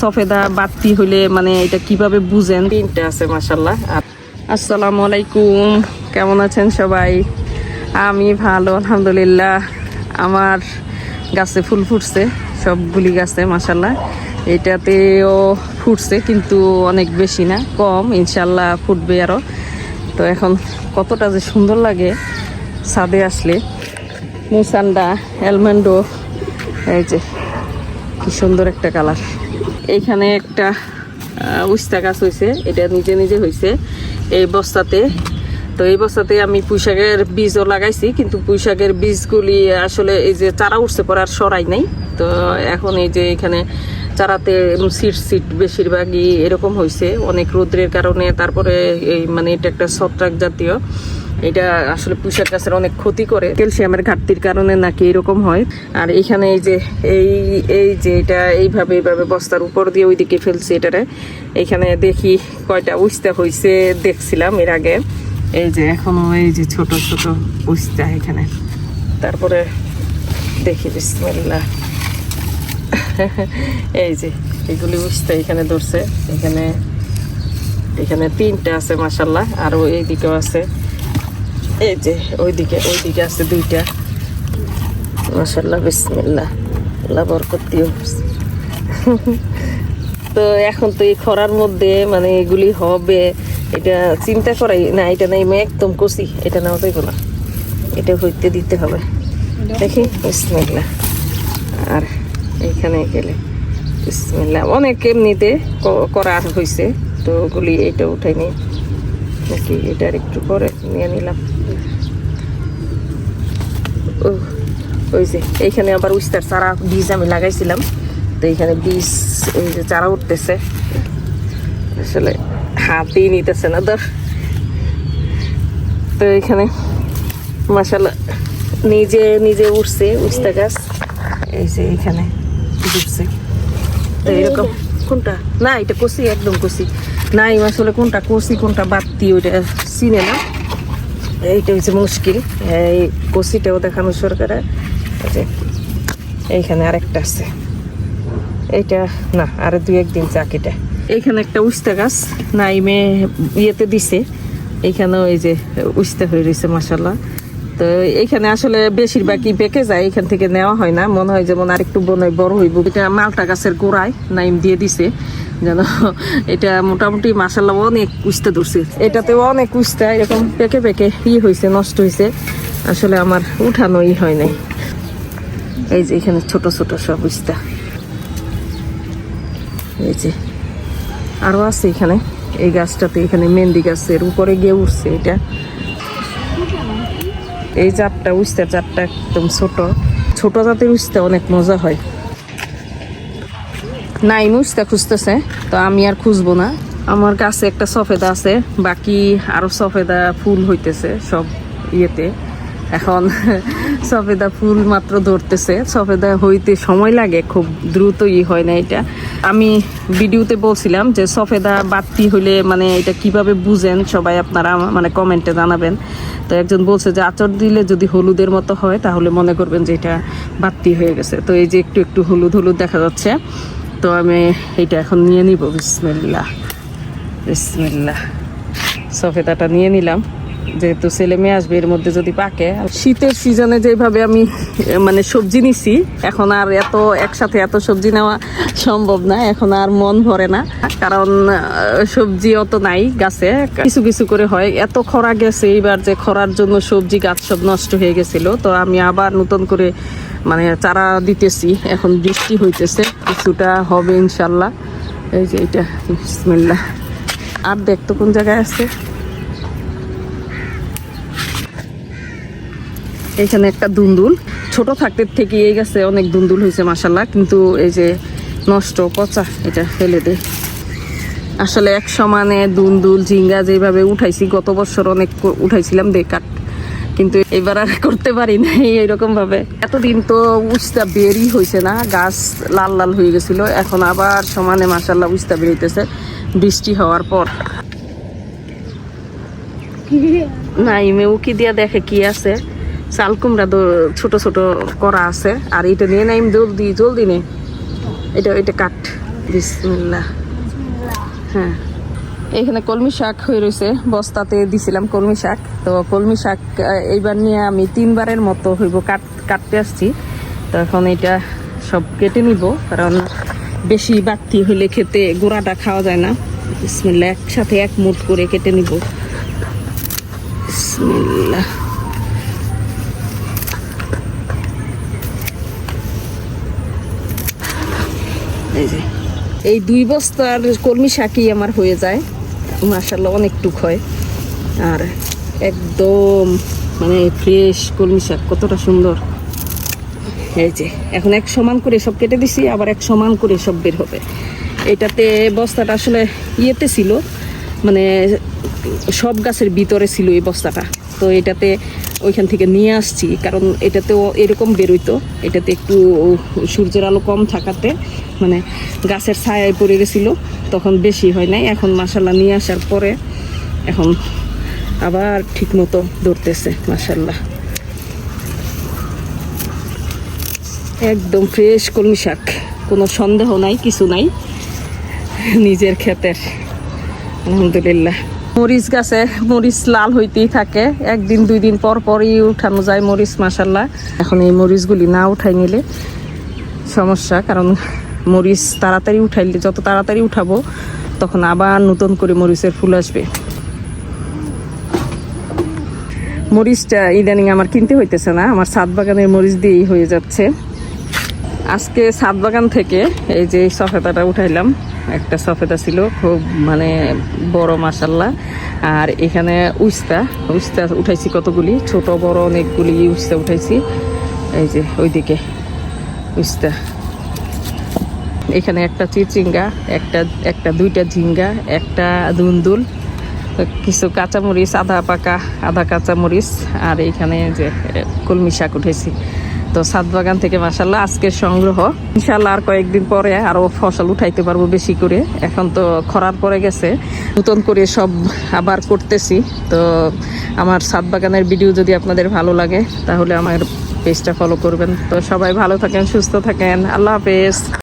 সফেদা বাতি হইলে মানে এটা কীভাবে বুঝেন? তিনটা আছে মাসাল্লাহ আসসালামু আলাইকুম কেমন আছেন সবাই? আমি ভালো আলহামদুলিল্লাহ। আমার গাছে ফুল ফুটছে সবগুলি গাছে মাসাল্লাহ এটাতেও ফুটছে কিন্তু অনেক বেশি না কম ইনশাল্লাহ ফুটবে আরও তো এখন কতটা যে সুন্দর লাগে ছাদে আসলে। মুসান্ডা অ্যালমন্ডো এই যে কি সুন্দর একটা কালার। এইখানে একটা উস্তা গাছ হয়েছে এটা নিজে নিজে হয়েছে এই বস্তাতে। তো এই বস্তাতে আমি পুঁইশাকের বীজও লাগাইছি, কিন্তু পুঁইশাকের বীজগুলি আসলে এই যে চারা উঠছে পরে আর সরাই নাই। তো এখন এই যে এখানে চারাতে সিট সিট বেশিরভাগই এরকম হয়েছে অনেক রৌদ্রের কারণে, তারপরে এই মানে এটা একটা ছত্রাক জাতীয়। এটা আসলে পুঁইশাক গাছের অনেক ক্ষতি করে ক্যালসিয়ামের ঘাটতির কারণে নাকি এরকম হয়। আর এখানে এই যে, এই এই যে এটা এইভাবে এইভাবে বস্তার উপর দিয়ে ওইদিকে ফেলছি এটারে। এখানে দেখি কয়টা উস্তা হয়েছে দেখছিলাম এর আগে। এই যে এখনও এই যে ছোট ছোট উস্তা এখানে। তারপরে দেখি, বিসমিল্লাহ। এই যে, এগুলি উস্তা এখানে ধরছে। এখানে এখানে তিনটা আছে মাসাল্লাহ আর এইদিকেও আছে। এই যে, ওইদিকে ওইদিকে আছে দুইটা। মাসাল্লাহ বিসমিল্লাহ। আল্লাহ বরকত তো এখন তো এই খরার মধ্যে মানে এগুলি হবে, এটা চিন্তা করাই না, এটা নাই আমি একদম কষি, এটা নেওয়া যাইব না। এটা হইতে দিতে হবে। দেখি, বিসমিল্লাহ। আর এইখানে গেলে, বিসমিল্লাহ। অনেক এমনিতে করা হয়েছে তো ওগুলি এটা উঠাই নিই। নাকি এটার একটু পরে নিয়ে নিলাম। ও ওই যে এইখানে আবার উস্তার চারা বীজ আমি লাগাইছিলাম। তো এইখানে বীজ এই যে চারা উঠতেছে। আসলে হাতেই নিতেছে না ধর। তো এখানে মাসাল্লাহ নিজে নিজে উঠছে উস্তা গাছ। এই যে এইখানে উঠছে তো এরকম কোনটা? না এটা কষি একদম কষি। নাই আসলে কোনটা কষি, কোনটা বাত্তি ওইটা চিনে না। এইটা হচ্ছে মুশকিল। এই কষিটাও দেখানো সরকারে। যে, এইখানে আরেকটা আছে। এইটা না, আর দু একদিন চাকিটা এইখানে একটা উস্তা গাছ নাইমে ইয়েতে দিছে। এইখানেও এই যে উস্তা হয়ে রয়েছে মাসাল্লাহ তো এইখানে আসলে বেশিরভাগই পেকে যায় এখান থেকে নেওয়া হয় না। মনে হয় যেমন আরেকটু বনয় বড় হইব। এটা মালটা গাছের গোড়ায়, নাইম দিয়ে দিছে। যেন এটা মোটামুটি মাসাল্লাহ অনেক কুস্তা ধরছে। এটাতেও অনেক উস্তা এরকম পেকে পেকে ই হয়েছে নষ্ট হয়েছে আসলে আমার উঠানোই হয় নাই। এই যে এখানে ছোট ছোট সব উস্তা এই যে আরও আছে এখানে। এই গাছটাতে এখানে মেহেন্দি গাছের উপরে গিয়ে উঠছে এটা। এই চারটা উস্তা চারটা একদম ছোট। ছোট জাতের উস্তা অনেক মজা হয়। নাই উস্তা খুঁজতেছে। তো আমি আর খুঁজবো না। আমার কাছে একটা সফেদা আছে, বাকি আরও সফেদা ফুল হইতেছে সব ইয়েতে। এখন সফেদা ফুল মাত্র ধরতেছে। সফেদা হইতে সময় লাগে, খুব দ্রুত ই হয় না এটা। আমি ভিডিওতে বলছিলাম যে সফেদা বাতি হলে মানে এটা কীভাবে বুঝেন? সবাই আপনারা মানে কমেন্টে জানাবেন। তো একজন বলছে যে, আচর দিলে যদি হলুদের মতো হয়, তাহলে মনে করবেন যে এটা বাতি হয়ে গেছে। তো এই যে একটু একটু হলুদ হলুদ দেখা যাচ্ছে। তো আমি এটা এখন নিয়ে নিব, বিসমিল্লাহ বিসমিল্লাহ। সফেদাটা নিয়ে নিলাম। যেহেতু ছেলে মেয়ে আসবে, এর মধ্যে যদি পাকে, শীতের সিজনে যেভাবে আমি মানে সবজি নিছি, এখন আর এত, একসাথে এত সবজি নেওয়া সম্ভব না, এখন আর মন ভরে না। কারণ সবজি অত নাই গাছে, কিছু কিছু করে হয়। এত খরা গেছে, এইবার যে খরার জন্য সবজি গাছ সব নষ্ট হয়ে গেছিল। তো আমি আবার নতুন করে মানে চারা দিতেছি, এখন বৃষ্টি হইতেছে, কিছুটা হবে ইনশাল্লাহ। এই যে এটা বিসমিল্লাহ। আর দেখতো কোন জায়গায় আছে। এখানে একটা দুন্দুল, ছোট থাকতে থেকে এই গাছে অনেক দুন্দুল হয়েছে মাসাল্লাহ কিন্তু এই যে নষ্ট, পচা, এটা ফেলে দে। আসলে এক সমানে দুন্দুল, ঝিঙ্গা যেভাবে উঠাইছি, গত বছর অনেক উঠাইছিলাম বেকার কিন্তু এবার আর করতে পারি নাই এরকম ভাবে। এতদিন তো উস্তা বেরই হয়েছে না, গাছ লাল লাল হয়ে গেছিল, এখন আবার সমানে মাসাল্লাহ উস্তা বেরিতেছে বৃষ্টি হওয়ার পর। নাইমে উকি দিয়া দেখে কি আছে? চাল কুমড়া তো ছোট ছোট করা আছে, আর এটা নিয়ে নাইম জলদি জলদি নে। এটা এটা কাট, বিসমিল্লাহ। হ্যাঁ। এখানে কলমি শাক হয়ে রয়েছে। বস্তাতে দিছিলাম কলমি শাক। তো কলমি শাক এইবার নিয়ে আমি তিনবারের মতো হইব, কাট, কাটতে আসছি। তো এখন এটা সব কেটে নিব, কারণ বেশি বাড়তি হইলে খেতে গোড়াটা খাওয়া যায় না। বিসমিল্লা, একসাথে এক মুঠ করে কেটে নিব। বিসমিল্লাহ এই এই দুই বস্তার কলমি শাকই আমার হয়ে যায়। মাসাল্লাহ অনেক টুক হয়। আর একদম মানে ফ্রেশ কলমি শাক, কতটা সুন্দর। এই যে, এখন এক সমান করে সব কেটে দিছি, আবার এক সমান করে সব বের হবে। এটাতে বস্তাটা আসলে ইয়েতে ছিল মানে সব গাছের ভিতরে ছিল এই বস্তাটা। তো এটাতে ওইখান থেকে নিয়ে আসছি, কারণ এটাতেও এরকম বেরোইতো। এটাতে একটু সূর্যের আলো কম থাকাতে মানে গাছের ছায়ায় পড়ে গেছিল, তখন বেশি হয় নাই। এখন মাসাল্লাহ নিয়ে আসার পরে এখন আবার ঠিক মতো ধরতেছে মাসাল্লাহ একদম ফ্রেশ কলমি শাক, কোনো সন্দেহ নাই, কিছু নাই। নিজের ক্ষেতের। আলহামদুলিল্লাহ। মরিচ গাছে মরিচ লাল হইতেই থাকে। একদিন, দুই দিন পর পরই উঠানো যায় মরিচ মাসাল্লাহ এখন এই মরিচগুলি না উঠাই নিলে সমস্যা, কারণ মরিচ তাড়াতাড়ি উঠাইলে যত তাড়াতাড়ি উঠাবো, তখন আবার নতুন করে মরিচের ফুল আসবে। মরিচটা ইদানিং আমার কিনতে হইতেছে না। আমার ছাদ বাগানের মরিচ দিয়েই হয়ে যাচ্ছে। আজকে ছাদ বাগান থেকে এই যে সফেদাটা উঠাইলাম, একটা সফেদা ছিল, খুব মানে বড় মাসাল্লাহ আর এখানে উস্তা উস্তা উঠাইছি কতগুলি? ছোট, বড় অনেকগুলি উস্তা উঠাইছি। এই যে ওইদিকে উস্তা। এখানে একটা চিচিঙ্গা, একটা একটা দুইটা ঝিঙ্গা, একটা দুন্দুল, কিছু কাঁচামরিচ, আধা পাকা, আধা কাঁচামরিচ, আর এইখানে যে কলমি শাক উঠেছি। তো সাত বাগান থেকে মাসাল্লাহ আজকের সংগ্রহ। ইনশাল্লাহ আর কয়েকদিন পরে আরও ফসল উঠাইতে পারব বেশি করে। এখন তো খরার পরে গেছে, নতুন করে সব আবার করতেছি। তো আমার সাত বাগানের ভিডিও যদি আপনাদের ভালো লাগে, তাহলে আমার পেজটা ফলো করবেন। তো সবাই ভালো থাকেন, সুস্থ থাকেন। আল্লাহ হাফেজ।